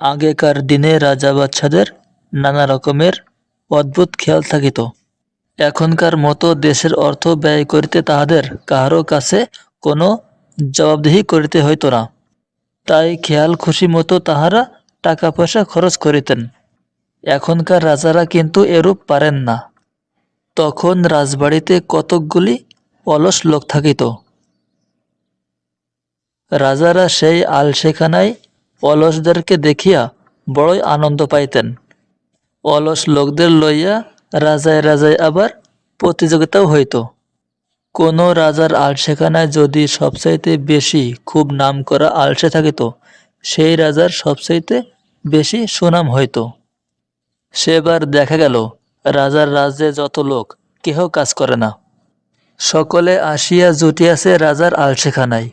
আগেকার দিনে রাজা বাচ্চাদের নানা রকমের অদ্ভুত খেয়াল থাকিত। এখনকার মতো দেশের অর্থ ব্যয় করিতে তাহাদের কাহারও কাছে কোনো জবাবদিহি করিতে হইত না। তাই খেয়াল খুশি মতো তাহারা টাকা পয়সা খরচ করিতেন। এখনকার রাজারা কিন্তু এরূপ পারেন না। তখন রাজবাড়িতে কতকগুলি অলস লোক থাকিত। রাজারা সেই আলসেখানায় অলসদেরকে দেখিয়া বড়ই আনন্দ পাইতেন। অলস লোকদের লইয়া রাজায় রাজায় আবার প্রতিযোগিতাও হইত। কোনো রাজার আলসেখানায় যদি সবচাইতে বেশি খুব নাম করা আলসে থাকিত, সেই রাজার সবচাইতে বেশি সুনাম হইত। সেবার দেখা গেল, রাজার রাজ্যে যত লোক, কেহ কাজ করে না। সকলে আসিয়া জুটিয়াছে রাজার আলসেখানায়।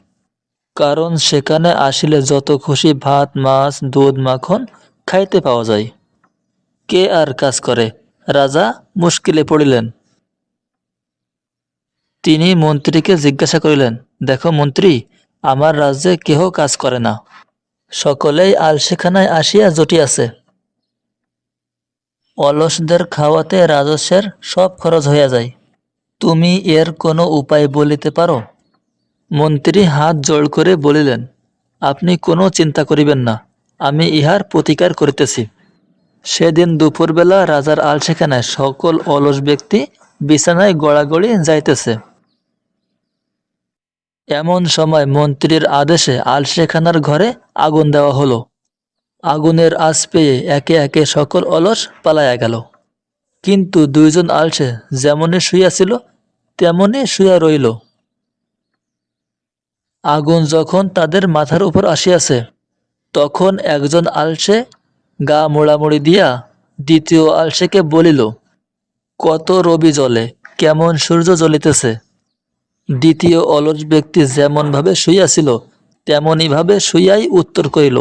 কারণ সেখানে আসিলে যত খুশি ভাত, মাছ, দুধ, মাখন খাইতে পাওয়া যায়। কে আর কাজ করে? রাজা মুশকিলে পড়িলেন। তিনি মন্ত্রীকে জিজ্ঞাসা করিলেন, দেখো মন্ত্রী, আমার রাজ্যে কেহ কাজ করে না। সকলেই আলসেখানায় আসিয়া জটিয়াছে অলসদের খাওয়াতে রাজস্বের সব খরচ হইয়া যায়। তুমি এর কোনো উপায় বলিতে পারো? মন্ত্রী হাত জোড় করে বলিলেন, আপনি কোনো চিন্তা করিবেন না, আমি ইহার প্রতিকার করিতেছি। সেদিন দুপুরবেলা রাজার আলসেখানায় সকল অলস ব্যক্তি বিছানায় গড়াগড়ি যাইতেছে। এমন সময় মন্ত্রীর আদেশে আলসেখানার ঘরে আগুন দেওয়া হলো। আগুনের আঁচ পেয়ে একে একে সকল অলস পালাইয়া গেল। কিন্তু দুইজন আলসে যেমনই শুইয়াছিল তেমনই শুইয়া রইল। আগুন যখন তাদের মাথার উপর আসিয়াছে, তখন একজন আলসে গা মোড়ামুড়ি দিয়া দ্বিতীয় আলসেকে বলিল, কত রবি জ্বলে কেমন সূর্য জ্বলিতেছে। দ্বিতীয় অলস ব্যক্তি যেমনভাবে শুইয়াছিল তেমনইভাবে শুইয়াই উত্তর করিল,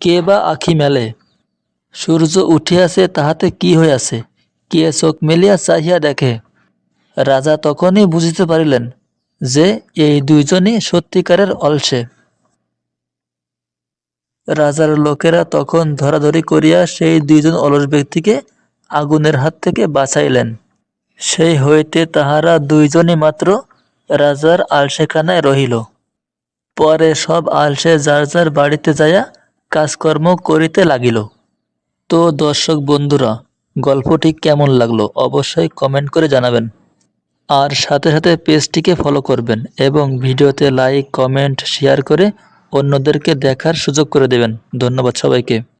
কে বা আখি মেলে? সূর্য উঠিয়াছে তাহাতে কি হইয়াছে? কে চোখ মেলিয়া চাহিয়া দেখে? রাজা তখনই বুঝিতে পারিলেন যে এই দুইজনই সত্যিকারের অলসে। রাজার লোকেরা তখন ধরাধরি করিয়া সেই দুইজন অলস ব্যক্তিকে আগুনের হাত থেকে বাঁচাইলেন। সেই হইতে তাহারা দুইজনই মাত্র রাজার আলসেখানায় রহিল। পরে সব আলসে যার যার বাড়িতে যাইয়া কাজকর্ম করিতে লাগিল। তো দর্শক বন্ধুরা, গল্পটি কেমন লাগল অবশ্যই কমেন্ট করে জানাবেন। আর সাথে সাথে পেজটিকে ফলো করবেন এবং ভিডিওতে লাইক কমেন্ট শেয়ার করে অন্যদেরকে দেখার সুযোগ করে দেবেন। ধন্যবাদ সবাইকে।